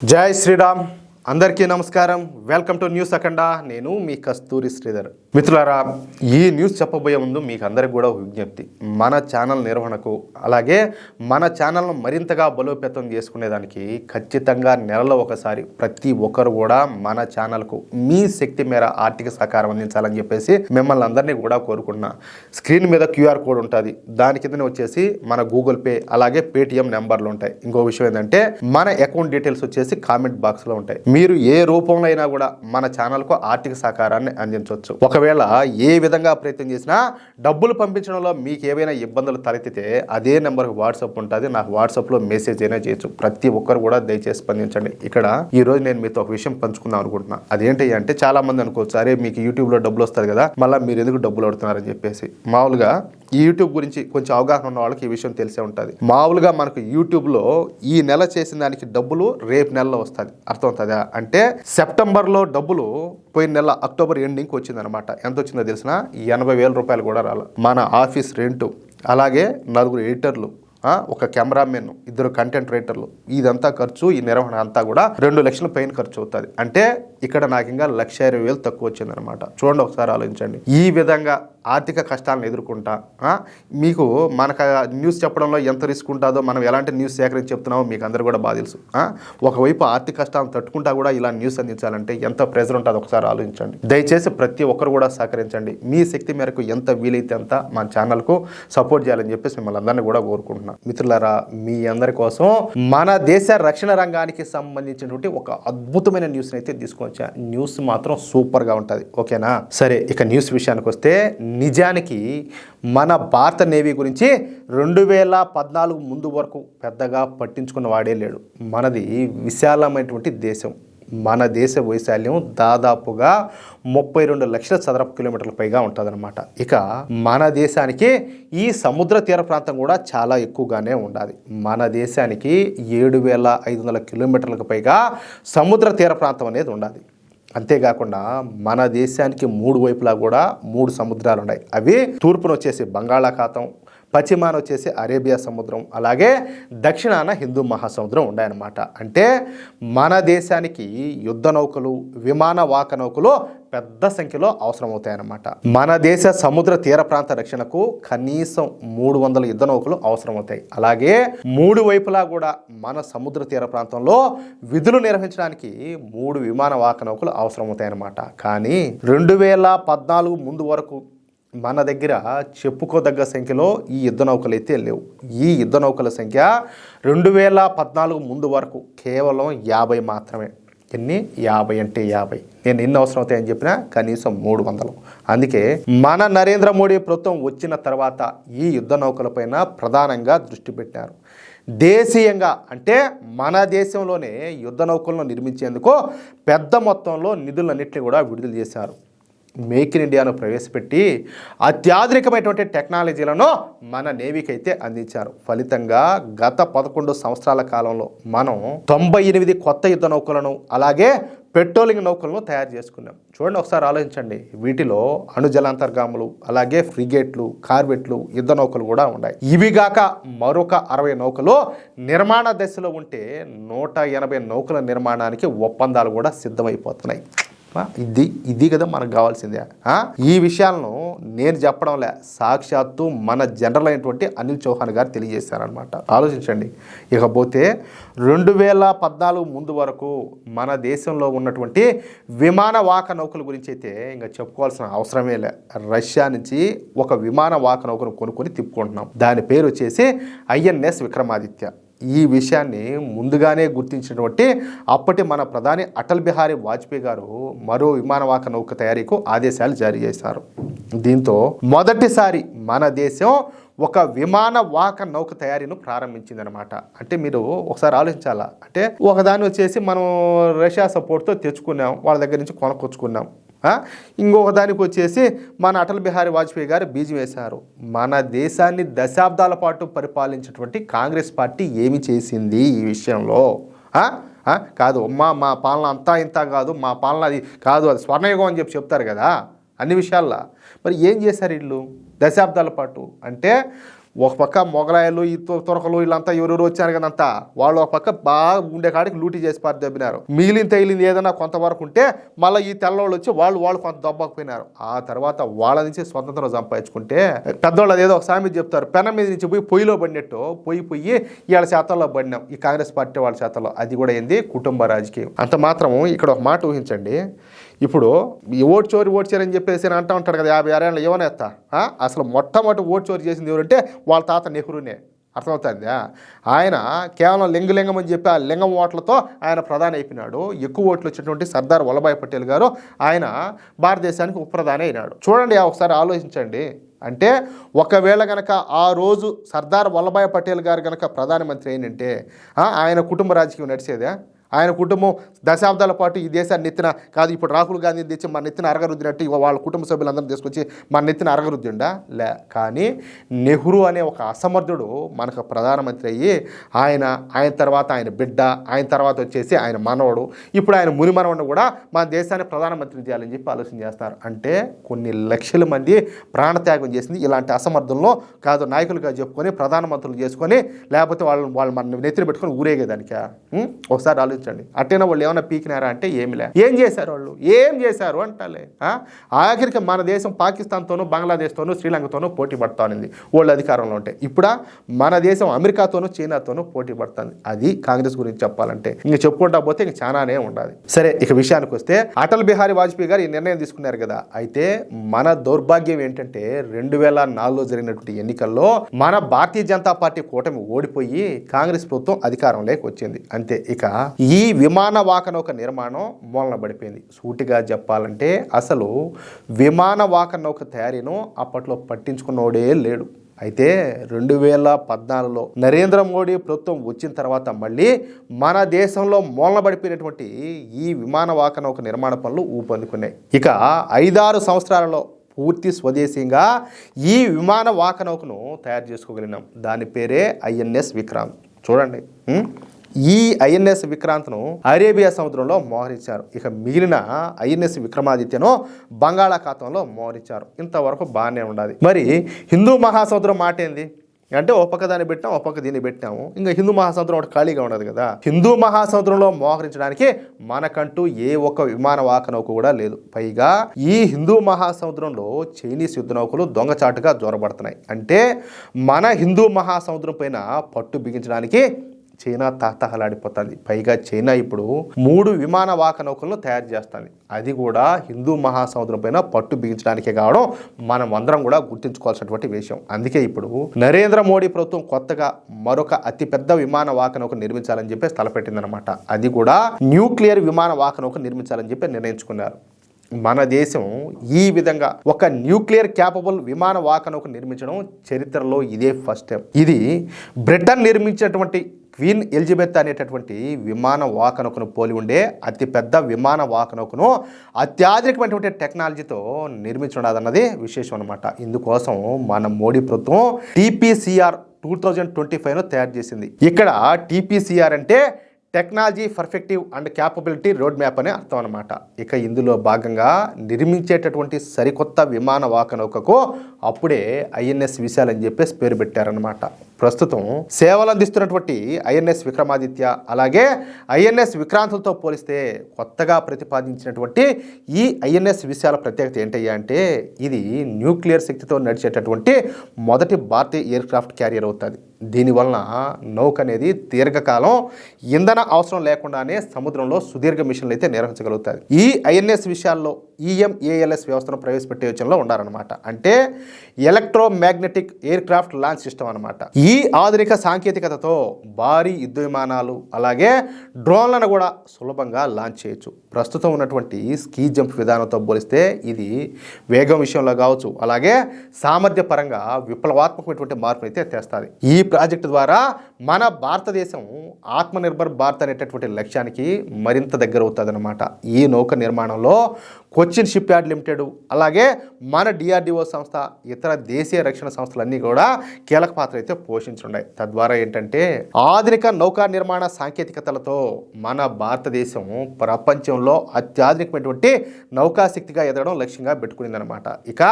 జై శ్రీరామ్ అందరికీ నమస్కారం. Welcome to news Akhanda. నేను మీ కస్తూరి శ్రీధర్. మిత్రులారా ఈ న్యూస్ చెప్పబోయే ముందు మీకు అందరికి కూడా ఒక విజ్ఞప్తి. మన ఛానల్ నిర్వహణకు అలాగే మన ఛానల్ను మరింతగా బలోపేతం చేసుకునేదానికి ఖచ్చితంగా నెలలో ఒకసారి ప్రతి ఒక్కరు కూడా మన ఛానల్కు మీ శక్తి మేర ఆర్థిక సహకారం అందించాలని చెప్పేసి మిమ్మల్ని అందరినీ కూడా కోరుకుంటున్నా. స్క్రీన్ మీద క్యూఆర్ కోడ్ ఉంటుంది. దాని కిందనే వచ్చేసి మన గూగుల్ పే అలాగే పేటిఎం నెంబర్లు ఉంటాయి. ఇంకో విషయం ఏంటంటే మన అకౌంట్ డీటెయిల్స్ వచ్చేసి కామెంట్ బాక్స్లో ఉంటాయి. మీరు ఏ రూపంలో అయినా కూడా మన ఛానల్కు ఆర్థిక సహకారాన్ని అందించవచ్చు. ఒకవేళ ఏ విధంగా ప్రయత్నం చేసినా డబ్బులు పంపించడంలో మీకు ఏవైనా ఇబ్బందులు తలెత్తితే అదే నెంబర్కి వాట్సాప్ ఉంటుంది. నాకు వాట్సాప్లో మెసేజ్ అయినా చేయొచ్చు. ప్రతి ఒక్కరు కూడా దయచేసి స్పందించండి. ఇక్కడ ఈ రోజు నేను మీతో ఒక విషయం పంచుకుందాం అనుకుంటున్నా. అదేంటి అంటే చాలా మంది అనుకోవచ్చు అరే మీకు యూట్యూబ్లో డబ్బులు వస్తుంది కదా మళ్ళీ మీరు ఎందుకు డబ్బులు అడుగుతున్నారని చెప్పేసి. మామూలుగా ఈ యూట్యూబ్ గురించి కొంచెం అవగాహన ఉన్న వాళ్ళకి ఈ విషయం తెలిసే ఉంటుంది. మామూలుగా మనకు యూట్యూబ్లో ఈ నెల చేసిన దానికి డబ్బులు రేపు నెలలో వస్తుంది. అర్థమవుతుందా? అంటే సెప్టెంబర్లో డబ్బులు పోయిన నెల అక్టోబర్ ఎండింగ్కి వచ్చిందనమాట. ఎంత వచ్చిందో తెలిసిన? ఎనభై వేల రూపాయలు కూడా రాల. మన ఆఫీస్ రెంటు అలాగే నలుగురు ఎడిటర్లు ఒక కెమెరామెన్ ఇద్దరు కంటెంట్ రైటర్లు ఇదంతా ఖర్చు ఈ నిర్వహణ అంతా కూడా రెండు లక్షల పైన ఖర్చు అవుతుంది. అంటే ఇక్కడ నాకు ఇంకా లక్ష ఇరవై వేలు తక్కువ వచ్చిందనమాట. చూడండి ఒకసారి ఆలోచించండి. ఈ విధంగా ఆర్థిక కష్టాలను ఎదుర్కొంటా మీకు మనకు ఆ న్యూస్ చెప్పడంలో ఎంత రిస్క్ ఉంటుందో మనం ఎలాంటి న్యూస్ సేకరించి చెప్తున్నామో మీకు అందరూ కూడా బాగా తెలుసు ఒకవైపు ఆర్థిక కష్టాలను తట్టుకుంటా కూడా ఇలా న్యూస్ అందించాలంటే ఎంత ప్రెజర్ ఉంటుందో ఒకసారి ఆలోచించండి. దయచేసి ప్రతి ఒక్కరు కూడా సహకరించండి. మీ శక్తి మేరకు ఎంత వీలైతే అంత మన ఛానల్కు సపోర్ట్ చేయాలని చెప్పేసి మిమ్మల్ని అందరినీ కూడా కోరుకుంటున్నాను మిత్రులారా మీ అందరి కోసం మన దేశ రక్షణ రంగానికి సంబంధించినటువంటి ఒక అద్భుతమైన న్యూస్ అయితే తీసుకొచ్చా. న్యూస్ మాత్రం సూపర్గా ఉంటుంది. ఓకేనా? సరే ఇక న్యూస్ విషయానికి వస్తే నిజానికి మన భారత నేవీ గురించి రెండు వేల పద్నాలుగు ముందు వరకు పెద్దగా పట్టించుకున్న వాడే లేడు. మనది విశాలమైనటువంటి దేశం. మన దేశ వైశాల్యం దాదాపుగా ముప్పై రెండు లక్షల చదరపు కిలోమీటర్ల పైగా ఉంటుందన్నమాట. ఇక మన దేశానికి ఈ సముద్ర తీర ప్రాంతం కూడా చాలా ఎక్కువగానే ఉండాలి మన దేశానికి ఏడు వేల ఐదు వందల కిలోమీటర్లకు పైగా సముద్ర తీర ప్రాంతం అనేది ఉండాలి అంతేకాకుండా మన దేశానికి మూడు వైపులా కూడా మూడు సముద్రాలు ఉన్నాయి అవి తూర్పున వచ్చేసి బంగాళాఖాతం పశ్చిమాన వచ్చేసి అరేబియా సముద్రం అలాగే దక్షిణాన హిందూ మహాసముద్రం ఉన్నాయన్నమాట. అంటే మన దేశానికి యుద్ధ నౌకలు విమాన వాక నౌకలు పెద్ద సంఖ్యలో అవసరమవుతాయన్నమాట. మన దేశ సముద్ర తీర ప్రాంత రక్షణకు కనీసం మూడు వందల యుద్ధ నౌకలు అవసరమవుతాయి. అలాగే మూడు వైపులా కూడా మన సముద్ర తీర ప్రాంతంలో విధులు నిర్వహించడానికి మూడు విమాన వాక నౌకలు అవసరమవుతాయన్నమాట. కానీ రెండు వేల పద్నాలుగు ముందు వరకు మన దగ్గర చెప్పుకోదగ్గ సంఖ్యలో ఈ యుద్ధ నౌకలు అయితే లేవు. ఈ యుద్ధ నౌకల సంఖ్య రెండు వేల పద్నాలుగు ముందు వరకు కేవలం యాభై మాత్రమే. ఎన్ని? యాభై అంటే యాభై. నేను ఎన్ని అవసరం అవుతాయని చెప్పినా కనీసం మూడు వందలు. అందుకే మన నరేంద్ర మోడీ ప్రభుత్వం వచ్చిన తర్వాత ఈ యుద్ధ నౌకలపైన ప్రధానంగా దృష్టి పెట్టారు. దేశీయంగా అంటే మన దేశంలోనే యుద్ధ నౌకలను నిర్మించేందుకు పెద్ద మొత్తంలో నిధులన్నింటినీ కూడా విడుదల చేశారు. మేక్ ఇన్ ఇండియాను ప్రవేశపెట్టి అత్యాధునికమైనటువంటి టెక్నాలజీలను మన నేవీకి అయితే అందించారు. ఫలితంగా గత పదకొండు సంవత్సరాల కాలంలో మనం తొంభై ఎనిమిది కొత్త యుద్ధ నౌకలను అలాగే పెట్రోలింగ్ నౌకలను తయారు చేసుకున్నాం. చూడండి ఒకసారి ఆలోచించండి. వీటిలో అణుజలాంతర్గాములు అలాగే ఫ్రిగేట్లు కార్బెట్లు యుద్ధ నౌకలు కూడా ఉన్నాయి. ఇవి గాక మరొక అరవై నౌకలు నిర్మాణ దశలో ఉంటే నూట ఎనభై నౌకల నిర్మాణానికి ఒప్పందాలు కూడా సిద్ధమైపోతున్నాయి. ఇది ఇది కదా మనకు కావాల్సిందే. ఈ విషయాలను నేను చెప్పడంలే. సాక్షాత్తు మన జనరల్ అయినటువంటి అనిల్ చౌహాన్ గారు తెలియజేశారనమాట ఆలోచించండి. ఇకపోతే రెండు వేల పద్నాలుగు ముందు వరకు మన దేశంలో ఉన్నటువంటి విమాన వాక నౌకల గురించి అయితే ఇంకా చెప్పుకోవాల్సిన అవసరమే లే. రష్యా నుంచి ఒక విమాన వాక నౌకను కొనుక్కొని తిప్పుకుంటున్నాం. దాని పేరు వచ్చేసి ఐఎన్ఎస్ విక్రమాదిత్య. ఈ విషయాన్ని ముందుగానే గుర్తించినటువంటి అప్పటి మన ప్రధాని అటల్ బిహారీ వాజ్పేయి గారు మరో విమానవాహక నౌక తయారీకు ఆదేశాలు జారీ చేశారు. దీంతో మొదటిసారి మన దేశం ఒక విమాన వాహక నౌక తయారీను ప్రారంభించిందనమాట అంటే మీరు ఒకసారి ఆలోచించాలా? అంటే ఒకదాన్ని వచ్చేసి మనం రష్యా సపోర్ట్తో తెచ్చుకున్నాం వాళ్ళ దగ్గర నుంచి కొనకొచ్చుకున్నాం ఇంకొక దానికి వచ్చేసి మన అటల్ బిహారీ వాజ్పేయి గారు బీజం వేశారు. మన దేశాన్ని దశాబ్దాల పాటు పరిపాలించినటువంటి కాంగ్రెస్ పార్టీ ఏమి చేసింది ఈ విషయంలో? కాదు మా మా పాలన అంతా ఇంత కాదు మా పాలన అది కాదు అది స్వర్ణయుగం అని చెప్పి చెప్తారు కదా అన్ని విషయాల్లో. మరి ఏం చేశారు వీళ్ళు? దశాబ్దాల పాటు. అంటే ఒక పక్క మొగలాయలు ఈ తురకలు వీళ్ళంతా ఎవరెవరు వచ్చారు కదంతా? వాళ్ళు ఒక పక్క బాగా ఉండే కాడికి లూటీ చేసి పారి దబ్బినారు. మిగిలిన తగిలింది ఏదైనా కొంతవరకు ఉంటే మళ్ళీ ఈ తెల్లవాళ్ళు వచ్చి వాళ్ళు వాళ్ళు కొంత దబ్బకపోయినారు. ఆ తర్వాత వాళ్ళ నుంచి స్వతంత్రం సంపాదించుకుంటే పెద్దవాళ్ళు అదేదో ఒక సామెత చెప్తారు. పెన మీద నుంచి పోయి పొయ్యిలో పడినట్టు పొయ్యి పొయ్యి వీళ్ళ శాతంలో పడినాం. ఈ కాంగ్రెస్ పార్టీ వాళ్ళ శాతంలో అది కూడా ఏంది? కుటుంబ రాజకీయం. అంత మాత్రం ఇక్కడ ఒక మాట ఊహించండి. ఇప్పుడు ఈ ఓటు చోరీ ఓటు చోరీ అని చెప్పేసి అని అంటూ ఉంటాడు కదా యాభై ఆరేళ్ళు ఏమనేస్తా అసలు మొట్టమొదటి ఓటు చోరీ చేసింది ఎవరంటే వాళ్ళ తాత నెహ్రూనే. అర్థమవుతుందా? ఆయన కేవలం లింగలింగం అని చెప్పి ఆ లింగం ఓట్లతో ఆయన ప్రధాని అయిపోయినాడు. ఎక్కువ ఓట్లు వచ్చినటువంటి సర్దార్ వల్లభాయ్ పటేల్ గారు ఆయన భారతదేశానికి ఉపప్రధాని అయినాడు. చూడండి ఒకసారి ఆలోచించండి. అంటే ఒకవేళ గనక ఆ రోజు సర్దార్ వల్లభాయ్ పటేల్ గారు గనక ప్రధానమంత్రి అయినంటే ఆయన కుటుంబ రాజకీయం నడిచేదా? ఆయన కుటుంబం దశాబ్దాల పాటు ఈ దేశాన్ని నెత్తిన కాదు ఇప్పుడు రాహుల్ గాంధీ తెచ్చి మన నెత్తిన అరగరుద్దినట్టు వాళ్ళ కుటుంబ సభ్యులందరినీ తీసుకొచ్చి మన నెత్తిన అరగరుద్దిండా? లే కానీ నెహ్రూ అనే ఒక అసమర్థుడు మనకు ప్రధానమంత్రి అయ్యి ఆయన ఆయన తర్వాత ఆయన బిడ్డ ఆయన తర్వాత వచ్చేసి ఆయన మనవడు ఇప్పుడు ఆయన ముని మనవడు కూడా మన దేశాన్ని ప్రధానమంత్రి చేయాలని చెప్పి ఆలోచన చేస్తారు. అంటే కొన్ని లక్షల మంది ప్రాణత్యాగం చేసింది ఇలాంటి అసమర్థంలో కాదు నాయకులుగా చెప్పుకొని ప్రధానమంత్రులు చేసుకొని లేకపోతే వాళ్ళు వాళ్ళు మన నెత్తిన పెట్టుకొని ఊరేగేదానికా? ఒకసారి ఒకసారి ఆలోచించండి. అట్టేనా వాళ్ళు ఏమైనా పీకినారా అంటే ఏమిలే ఏం చేశారు వాళ్ళు? ఏం చేశారు అంటాలే. ఆఖరికి మన దేశం పాకిస్తాన్తోనూ బంగ్లాదేశ్తోనూ శ్రీలంకతోనూ పోటీ పడుతోంది వాళ్ళు అధికారంలో ఉంటే. ఇప్పుడా మన దేశం అమెరికాతోనూ చైనాతోనూ పోటీ పడుతుంది. అది కాంగ్రెస్ గురించి చెప్పాలంటే. ఇంక చెప్పుకుంటా పోతే ఇంక చాలానే ఉండాలి. సరే ఇక విషయానికి వస్తే అటల్ బిహారీ వాజ్పేయి గారు ఈ నిర్ణయం తీసుకున్నారు కదా. అయితే మన దౌర్భాగ్యం ఏంటంటే రెండు వేల నాలుగులో జరిగినటువంటి ఎన్నికల్లో మన భారతీయ జనతా పార్టీ కూటమి ఓడిపోయి కాంగ్రెస్ ప్రభుత్వం అధికారంలోకి వచ్చింది. అంతే. ఇక ఈ ఈ విమాన వాకనౌక నిర్మాణం మూలన పడిపోయింది. సూటిగా చెప్పాలంటే అసలు విమాన వాకనౌక తయారీను అప్పట్లో పట్టించుకున్నోడే లేడు. అయితే రెండు వేల పద్నాలుగులో నరేంద్ర మోడీ ప్రభుత్వం వచ్చిన తర్వాత మళ్ళీ మన దేశంలో మూలనబడిపోయినటువంటి ఈ విమాన వాకనౌక నిర్మాణ పనులు ఊపందుకున్నాయి. ఇక ఐదారు సంవత్సరాలలో పూర్తి స్వదేశీయంగా ఈ విమాన వాకనౌకను తయారు చేసుకోగలిగినాం. దాని పేరే ఐఎన్ఎస్ విక్రాంత్ చూడండి. ఈ ఐఎన్ఎస్ విక్రాంత్ను అరేబియా సముద్రంలో మోహరించారు. ఇక మిగిలిన ఐఎన్ఎస్ విక్రమాదిత్యను బంగాళాఖాతంలో మోహరించారు. ఇంతవరకు బాగానే ఉండాలి మరి హిందూ మహాసముద్రం మాట ఏంది? అంటే ఒక్కొక్క దాన్ని పెట్టాం ఒక్కొక్క దీన్ని పెట్టాము. ఇంకా హిందూ మహాసముద్రం ఒకటి ఖాళీగా ఉండదు కదా. హిందూ మహాసముద్రంలో మోహరించడానికి మనకంటూ ఏ ఒక్క విమాన వాహక నౌక కూడా లేదు. పైగా ఈ హిందూ మహాసముద్రంలో చైనీస్ యుద్ధ నౌకలు దొంగచాటుగా జోరబడుతున్నాయి. అంటే మన హిందూ మహాసముద్రం పైన పట్టు బిగించడానికి చైనా తాతహలాడిపోతుంది పైగా చైనా ఇప్పుడు మూడు విమాన వాహక నౌకలను తయారు చేస్తుంది. అది కూడా హిందూ మహాసముద్రం పైన పట్టు బిగించడానికే కావడం మనం అందరం కూడా గుర్తుంచుకోవాల్సినటువంటి విషయం. అందుకే ఇప్పుడు నరేంద్ర మోడీ ప్రభుత్వం కొత్తగా మరొక అతిపెద్ద విమాన వాహక నౌక నిర్మించాలని చెప్పేసి తలపెట్టిందనమాట అది కూడా న్యూక్లియర్ విమాన వాహక నౌక నిర్మించాలని చెప్పి నిర్ణయించుకున్నారు. మన దేశం ఈ విధంగా ఒక న్యూక్లియర్ క్యాపబుల్ విమాన వాహనకు నిర్మించడం చరిత్రలో ఇదే ఫస్ట్ టైం ఇది బ్రిటన్ నిర్మించినటువంటి క్వీన్ ఎలిజబెత్ అనేటటువంటి విమాన వాహనకును పోలి ఉండే అతిపెద్ద విమాన వాహనకును అత్యాధునికమైనటువంటి టెక్నాలజీతో నిర్మించున్నదన్నది విశేషం అనమాట ఇందుకోసం మన మోడీ ప్రభుత్వం టీపీసీఆర్ టూ థౌజండ్ ట్వంటీ ఫైవ్ను తయారు చేసింది. ఇక్కడ టీపీసీఆర్ అంటే technology perfective and capability road map అనే అర్థం అనమాట ఇక ఇందులో భాగంగా నిర్మించేటటువంటి సరికొత్త విమాన వాకనౌకకు అప్పుడే ఐఎన్ఎస్ విశాల్ అని చెప్పేసి పేరు పెట్టారనమాట ప్రస్తుతం సేవలు అందిస్తున్నటువంటి ఐఎన్ఎస్ విక్రమాదిత్య అలాగే ఐఎన్ఎస్ విక్రాంతులతో పోలిస్తే కొత్తగా ప్రతిపాదించినటువంటి ఈ ఐఎన్ఎస్ విశాల ప్రత్యేకత ఏంటయ్యా అంటే ఇది న్యూక్లియర్ శక్తితో నడిచేటటువంటి మొదటి భారతీయ ఎయిర్ క్రాఫ్ట్ క్యారియర్ అవుతుంది. దీనివలన నౌక అనేది దీర్ఘకాలం ఇంధన అవసరం లేకుండానే సముద్రంలో సుదీర్ఘ మిషన్లు అయితే నిర్వహించగలుగుతుంది. ఈ ఐఎన్ఎస్ విషయాల్లో ఈఎంఏఎల్ఎస్ వ్యవస్థను ప్రవేశపెట్టే యోచనలో ఉండాలన్నమాట అంటే electromagnetic aircraft launch system అనమాట ఈ ఆధునిక సాంకేతికతతో భారీ యుద్ధ విమానాలు అలాగే డ్రోన్లను కూడా సులభంగా లాంచ్ చేయొచ్చు. ప్రస్తుతం ఉన్నటువంటి స్కీ జంప్ విధానంతో పోలిస్తే ఇది వేగం విషయంలో కావచ్చు అలాగే సామర్థ్య పరంగా విప్లవాత్మకమైనటువంటి మార్పును అయితే తెస్తుంది. ఈ ప్రాజెక్టు ద్వారా మన భారతదేశం ఆత్మనిర్భర్ భారత్ అనేటటువంటి లక్ష్యానికి మరింత దగ్గర అవుతుంది ఈ నౌక నిర్మాణంలో కొచ్చిన్ షిప్ యార్డ్ లిమిటెడ్ అలాగే మన డిఆర్డిఓ సంస్థ ఇతర దేశీయ రక్షణ సంస్థలన్నీ కూడా కీలక పాత్ర అయితే పోషించున్నాయి. తద్వారా ఏంటంటే ఆధునిక నౌకా నిర్మాణ సాంకేతికతలతో మన భారతదేశం ప్రపంచంలో అత్యాధునికమైనటువంటి నౌకాశక్తిగా ఎదగడం లక్ష్యంగా పెట్టుకునిందనమాట ఇక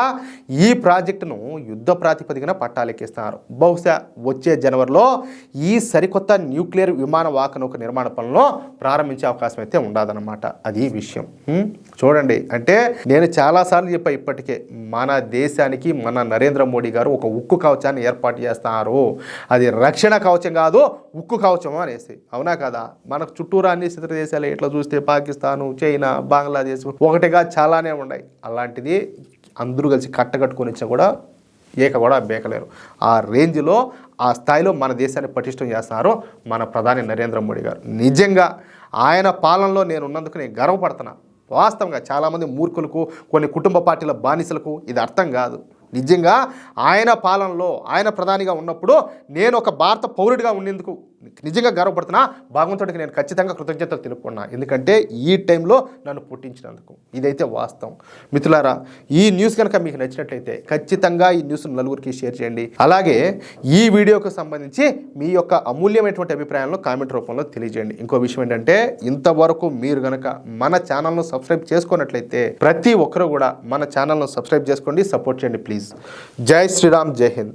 ఈ ప్రాజెక్టును యుద్ధ ప్రాతిపదికన పట్టాలెక్కిస్తున్నారు. బహుశా వచ్చే జనవరిలో ఈ సరికొత్త న్యూక్లియర్ విమాన వాహక నౌక నిర్మాణ పనులను ప్రారంభించే అవకాశం అయితే ఉండదన్నమాట. అది విషయం. చూడండి. అంటే నేను చాలాసార్లు చెప్పా ఇప్పటికే మన దేశానికి మన నరేంద్ర మోడీ గారు ఒక ఉక్కు కవచాన్ని ఏర్పాటు చేస్తున్నారు అది రక్షణ కవచం కాదు ఉక్కు కవచం అనేసి. అవునా కదా? మనకు చుట్టూరా అన్ని ఇతర దేశాలు ఎట్లా చూస్తే పాకిస్తాను చైనా బంగ్లాదేశ్ ఒకటిగా చాలానే ఉన్నాయి. అలాంటిది అందరూ కలిసి కట్టకట్టుకొని ఇచ్చా కూడా ఏక కూడా బేకలేరు. ఆ రేంజ్లో ఆ స్థాయిలో మన దేశాన్ని పటిష్టం చేస్తున్నారు మన ప్రధాని నరేంద్ర మోడీ గారు. నిజంగా ఆయన పాలనలో నేను ఉన్నందుకు నేను గర్వపడుతున్నాను వాస్తవంగా చాలామంది మూర్ఖులకు కొన్ని కుటుంబ పార్టీల బానిసలకు ఇది అర్థం కాదు. నిజంగా ఆయన పాలనలో ఆయన ప్రధానిగా ఉన్నప్పుడు నేను ఒక భారత పౌరుడిగా ఉండేందుకు నిజంగా గర్వపడుతున్నా భగవంతుడికి నేను ఖచ్చితంగా కృతజ్ఞతలు తెలుపుకున్నా. ఎందుకంటే ఈ టైంలో నన్ను పుట్టించినందుకు. ఇదైతే వాస్తవం. మిత్రులారా ఈ న్యూస్ కనుక మీకు నచ్చినట్లయితే ఖచ్చితంగా ఈ న్యూస్ నలుగురికి షేర్ చేయండి. అలాగే ఈ వీడియోకు సంబంధించి మీ యొక్క అమూల్యమైనటువంటి అభిప్రాయాలను కామెంట్ రూపంలో తెలియజేయండి. ఇంకో విషయం ఏంటంటే ఇంతవరకు మీరు కనుక మన ఛానల్ను సబ్స్క్రైబ్ చేసుకున్నట్లయితే ప్రతి ఒక్కరు కూడా మన ఛానల్ను సబ్స్క్రైబ్ చేసుకోండి సపోర్ట్ చేయండి ప్లీజ్. జై శ్రీరామ్ జై హింద్.